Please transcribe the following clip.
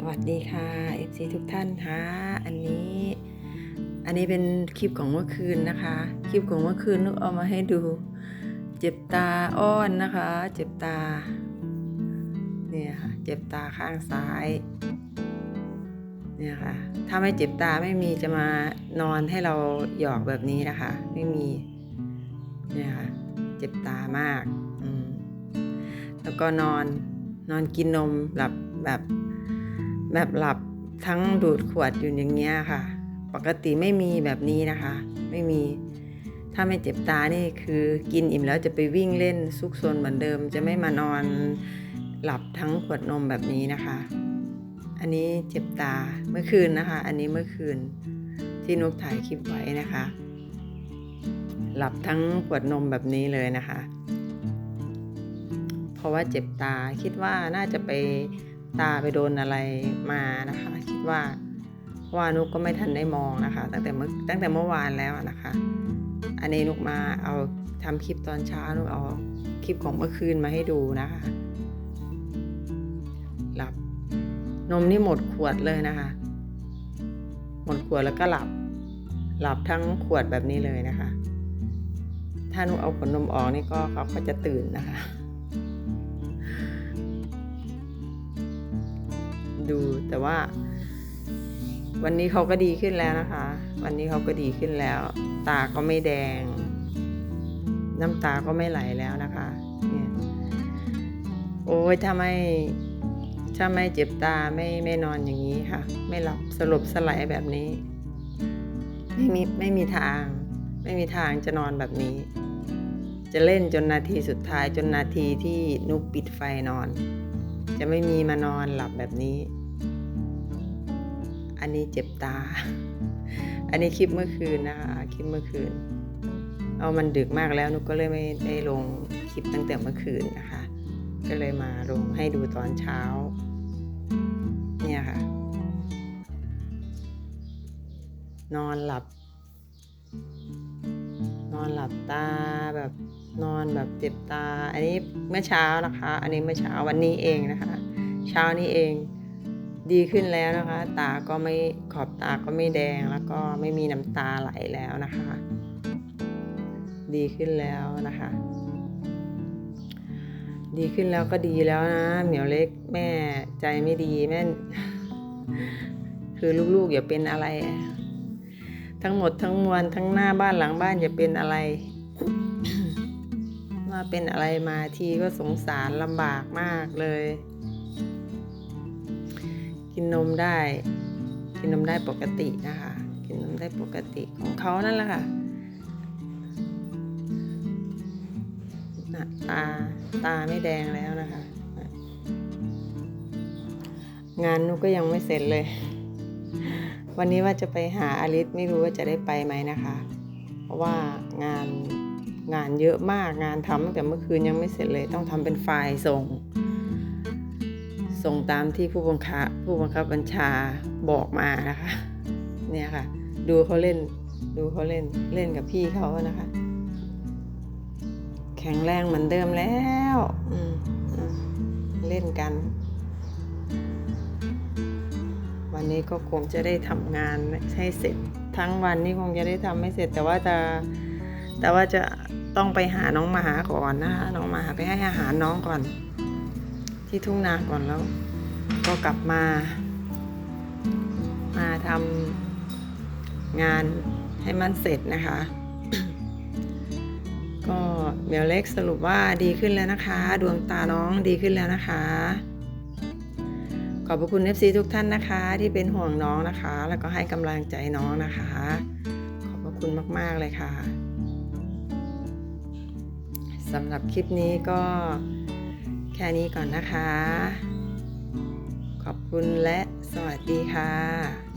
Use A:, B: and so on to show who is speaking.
A: สวัสดีค่ะ FC ทุกท่านคะอันนี้ อันนี้เป็นคลิปของเมื่อคืนนะคะ คลิปของเมื่อคืนนุกเอามาให้ดู เจ็บตาอ้อนนะคะ เจ็บตา เนี่ยค่ะ เจ็บตาข้างซ้าย เนี่ยค่ะ ถ้าไม่เจ็บตาไม่มีจะมานอนให้เราหยอกแบบนี้นะคะ ไม่มี เนี่ยค่ะ เจ็บตามาก อืม แล้วก็นอน นอนกินนมหลับแบบ แบบหลับทั้งดูดขวดอยู่อย่างเงี้ยค่ะ ปกติไม่มีแบบนี้นะคะ ไม่มี ถ้าไม่เจ็บตานี่คือกินอิ่มแล้วจะไปวิ่งเล่นซุกซนเหมือนเดิม จะไม่มานอนหลับทั้งขวดนมแบบนี้นะคะ อันนี้เจ็บตาเมื่อคืนนะคะ อันนี้เมื่อคืนที่นกถ่ายคลิปไว้นะคะ หลับทั้งขวดนมแบบนี้เลยนะคะ เพราะว่าเจ็บตาคิดว่าน่าจะไป ตาไปโดนอะไรมานะคะ คิดว่าว่านุกก็ไม่ทันได้มองนะคะ ตั้งแต่เมื่อตั้งแต่เมื่อวานแล้วนะคะ อันนี้นุกมาเอาทำคลิปตอนเช้านุกเอาคลิปของเมื่อคืนมาให้ดูนะคะหลับนมนี่หมดขวดเลยนะคะ หมดขวดแล้วก็หลับ หลับทั้งขวดแบบนี้เลยนะคะ ถ้านุกเอาขวดนมออกนี่ก็เขาก็จะตื่นนะคะ ดู แต่ว่า วันนี้เขาก็ดีขึ้นแล้วนะคะ วันนี้เขาก็ดีขึ้นแล้ว ตาก็ไม่แดง น้ำตาก็ไม่ไหลแล้วนะคะเนี่ยโอ้ยถ้าไม่ถ้าไม่เจ็บตาไม่ไม่นอนอย่างนี้ค่ะ ไม่หลับสลบสลายแบบนี้ ไม่มีไม่มีทาง ไม่มีทางจะนอนแบบนี้ จะเล่นจนนาทีสุดท้ายจนนาทีที่นุกปิดไฟนอน จะไม่มีมานอนหลับแบบนี้ อันนี้เจ็บตา อันนี้คลิปเมื่อคืนนะคะคลิปเมื่อคืน เอามันดึกมากแล้วนุกก็เลยไม่ได้ลงคลิปตั้งแต่เมื่อคืนนะคะ ก็เลยมาลงให้ดูตอนเช้า เนี่ยค่ะ นอนหลับ นอนหลับตาแบบนอนแบบเจ็บตา อันนี้เมื่อเช้านะคะ อันนี้เมื่อเช้าวันนี้เองนะคะ เช้านี้เอง ดีขึ้นแล้วนะคะ ตาก็ไม่ขอบตาก็ไม่แดงแล้วก็ไม่มีน้ำตาไหลแล้วนะคะ ดีขึ้นแล้วนะคะ ดีขึ้นแล้วก็ดีแล้วนะ เหมียวเล็กแม่ใจไม่ดีแม่ คือลูกๆอย่าเป็นอะไร ทั้งหมดทั้งมวลทั้งหน้าบ้านหลังบ้านอย่าเป็นอะไรว่าเป็นอะไรมาทีก็สงสารลำบากมากเลย กินนมได้ กินนมได้ปกตินะคะ กินนมได้ปกติของเขานั่นแหละค่ะน่ะตาตาไม่แดงแล้วนะคะ งานนุก็ยังไม่เสร็จเลย วันนี้ว่าจะไปหาอาริสไม่รู้ว่าจะได้ไปไหมนะคะ เพราะว่างานงานเยอะมากงานทำตั้งแต่เมื่อคืนยังไม่เสร็จเลย ต้องทำเป็นไฟล์ส่ง ส่งตามที่ผู้บังคับผู้บังคับบัญชาบอกมานะคะ เนี่ยค่ะ ดูเขาเล่น ดูเขาเล่นเล่นกับพี่เขานะคะ แข็งแรงเหมือนเดิมแล้วเล่นกัน วันนี้ก็คงจะได้ทำงานให้เสร็จทั้งวันนี้คงจะได้ทำไม่เสร็จ แต่ว่าจะแต่ว่าจะต้องไปหาน้องมาหาก่อนนะคะน้องมาหาไปให้อาหารน้องก่อน ที่ทุ่งนาก่อนแล้ว ก็กลับมา มาทำงานให้มันเสร็จนะคะ ก็เมียวเล็กสรุปว่าดีขึ้นแล้วนะคะ ดวงตาน้องดีขึ้นแล้วนะคะ ขอบพระคุณ FC ทุกท่านนะคะ ที่เป็นห่วงน้องนะคะ แล้วก็ให้กำลังใจน้องนะคะ ขอบพระคุณมาก ๆ เลยค่ะสำหรับคลิปนี้ก็ แค่นี้ก่อนนะคะ ขอบคุณและสวัสดีค่ะ